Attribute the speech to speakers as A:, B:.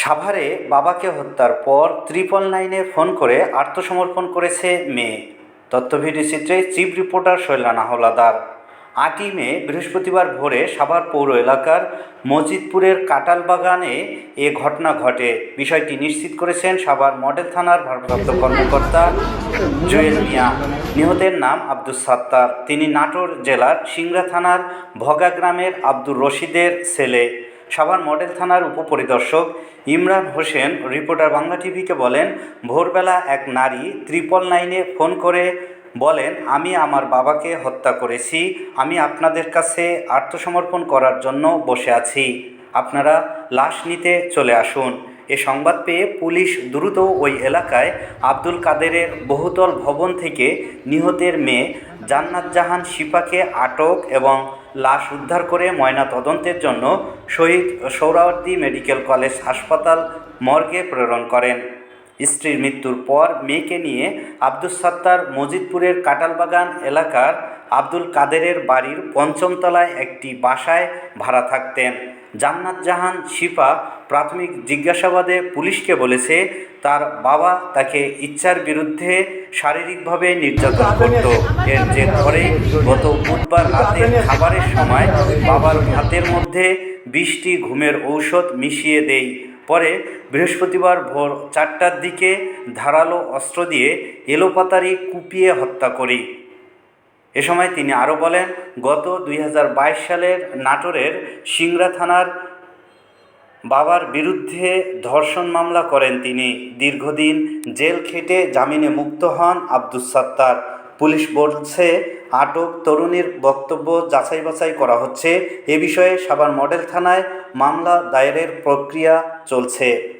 A: সাভারে বাবাকে হত্যার পর ত্রিপল নাইনে ফোন করে আত্মসমর্পণ করেছে মেয়ে। তথ্যভিডি চিত্রে চিফ রিপোর্টার শৈলানা হাওলাদার। আটই মে, বৃহস্পতিবার ভোরে সাভার পৌর এলাকার মজিদপুরের কাটাল বাগানে এ ঘটনা ঘটে। বিষয়টি নিশ্চিত করেছেন সাভার মডেল থানার ভারপ্রাপ্ত কর্মকর্তা জুয়েল মিয়া। নিহতের নাম আব্দুস সাত্তার। তিনি নাটোর জেলার সিংড়া থানার ভগা গ্রামের আব্দুর রশিদের ছেলে। সাভার মডেল থানার উপপরিদর্শক ইমরান হোসেন, রিপোর্টার বাংলা টিভিকে বলেন, ভোরবেলা এক নারী ত্রিপল নাইনে ফোন করে বলেন, আমি আমার বাবাকে হত্যা করেছি। আমি আপনাদের কাছে আত্মসমর্পণ করার জন্য বসে আছি। আপনারা লাশ নিতে চলে আসুন। এ সংবাদ পেয়ে পুলিশ দ্রুত ওই এলাকায় আব্দুল কাদেরের বহুতল ভবন থেকে নিহতের মেয়ে জান্নাত জাহান শিপাকে আটক এবং লাশ উদ্ধার করে ময়না তদন্তের জন্য শহীদ সৌরাওয়ার্দী মেডিকেল কলেজ হাসপাতাল মর্গে প্রেরণ করেন। স্ত্রীর মৃত্যুর পর মেয়েকে নিয়ে আব্দুস সাত্তার মজিদপুরের কাটালবাগান এলাকার আব্দুল কাদেরের বাড়ির পঞ্চমতলায় একটি বাসায় ভাড়া থাকতেন। জান্নাত জাহান শিফা প্রাথমিক জিজ্ঞাসাবাদে পুলিশকে বলেছে তার বাবা তাকে ইচ্ছার বিরুদ্ধে শারীরিকভাবে নির্যাতন করত। এর যে ধরে গত বুধবার রাতে খাবারের সময় বাবার ভাতের মধ্যে বৃষ্টি ঘুমের ঔষধ মিশিয়ে দেই। পরে বৃহস্পতিবার ভোর চারটার দিকে ধারালো অস্ত্র দিয়ে এলোপাতারি কুপিয়ে হত্যা করি। এ সময় তিনি আরও বলেন, গত দুই হাজার বাইশ সালের নাটোরের সিংড়া থানার বাবার বিরুদ্ধে ধর্ষণ মামলা করেন তিনি। দীর্ঘদিন জেল খেটে জামিনে মুক্ত হন আব্দুস সাত্তার। পুলিশ বলছে, আটক তরুণীর বক্তব্য যাচাই বাছাই করা হচ্ছে। এ বিষয়ে সাভার মডেল থানায় মামলা দায়েরের প্রক্রিয়া চলছে।